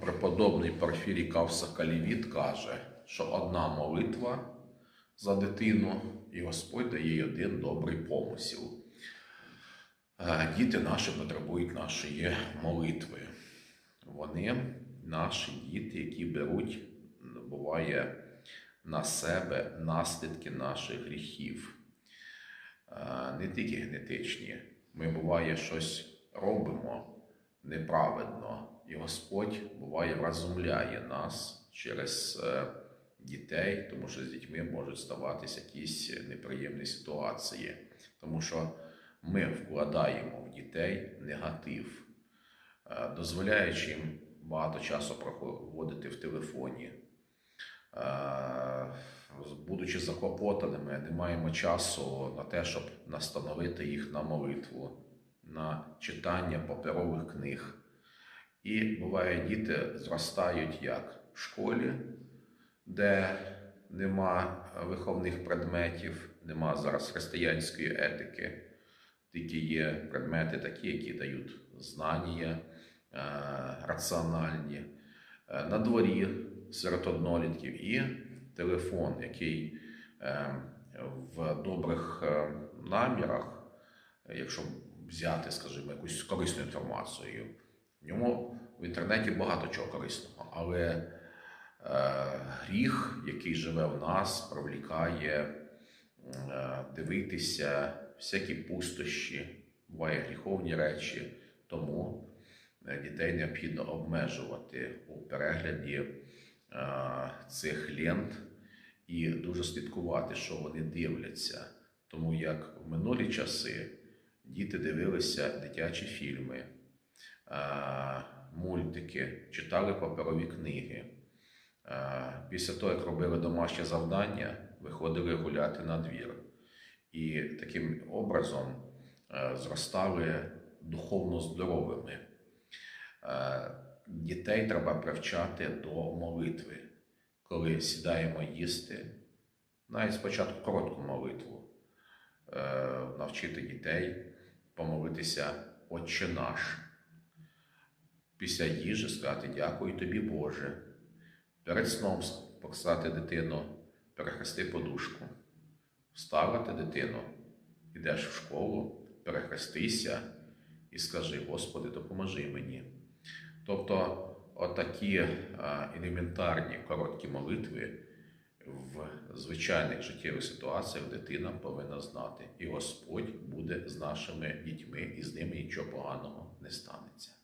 Преподобний Порфірій Кавса-Калівіт каже, що одна молитва за дитину, і Господь дає їй один добрий помисел. Е, Діти наші потребують нашої молитви. Вони наші діти, які беруть, буває, на себе наслідки наших гріхів. Е, Не тільки генетичні. Ми буває щось робимо неправедно, і Господь буває вразумляє нас через е, дітей, тому що з дітьми можуть ставатися якісь неприємні ситуації, тому що ми вкладаємо в дітей негатив, е, дозволяючи їм багато часу проводити в телефоні. Е, Будучи заклопотаними, не маємо часу на те, щоб настановити їх на молитву, на читання паперових книг. І буває, діти зростають як в школі, де нема виховних предметів, нема зараз християнської етики, тільки є предмети такі, які дають знання е, раціональні. Е, На дворі серед однолітків і телефон, який е, в добрих е, намірах, якщо взяти, скажімо, якусь корисну інформацію, в ньому в інтернеті багато чого корисного, але е, гріх, який живе в нас, привлікає е, дивитися всякі пустощі, буває гріховні речі, тому е, дітей необхідно обмежувати у перегляді е, цих лент і дуже слідкувати, що вони дивляться. Тому як в минулі часи діти дивилися дитячі фільми, мультики, читали паперові книги. Після того, як робили домашнє завдання, виходили гуляти на двір. І таким образом зростали духовно здоровими. Дітей треба привчати до молитви, коли сідаємо їсти, навіть спочатку коротку молитву, е, навчити дітей помолитися Отче наш. Після їжі сказати дякую тобі, Боже. Перед сном показати дитину, перехрести подушку. Встала ти дитину, йдеш в школу, перехрестися і скажи, Господи, допоможи мені. Тобто, отакі елементарні короткі молитви в звичайних життєвих ситуаціях дитина повинна знати. І Господь буде з нашими дітьми, і з ними нічого поганого не станеться.